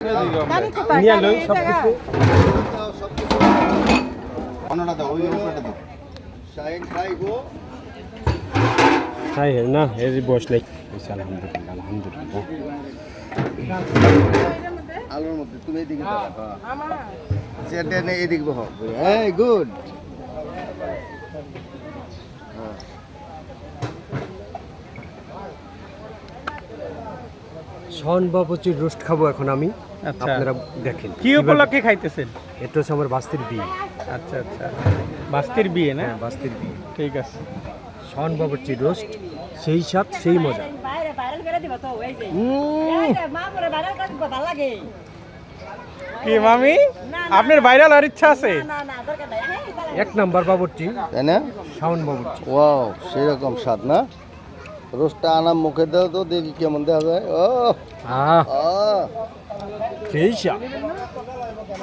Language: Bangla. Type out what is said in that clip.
নিয়ে লই সব কিছু। অন্যটা দাও ওই উপরটা দাও। শাইন খাই গো। হাই হে না এর বয়স নেই। আলহামদুলিল্লাহ আলহামদুলিল্লাহ। আলুর মধ্যে তুমি এদিকে হ্যাঁ। এদিকে বহ। গুড। শন বাবুচির রোস্ট খাব এখন আমি। আচ্ছা। আপনারা দেখেন। কি উপলক্ষে খাইতেছেন? এটা হচ্ছে আমার বাস্তির বিয়ে। আচ্ছা আচ্ছা। বাস্তির বিয়ে না? হ্যাঁ বাস্তির বিয়ে। ঠিক আছে। শন বাবুচির রোস্ট সেই স্বাদ সেই মজা। কি মামি? আপনার ভাইরাল আর ইচ্ছা আছে? না না দরকার নাই। এই, ভালো। এক নাম্বার বাবুর্চি তাই না? শাওন বাবুর্চি ওয়াও সেরকম স্বাদ না? রোস্টটা আনাম মুখে দাও তো দেখি কেমন দেখা যায়। ও। স্বাদ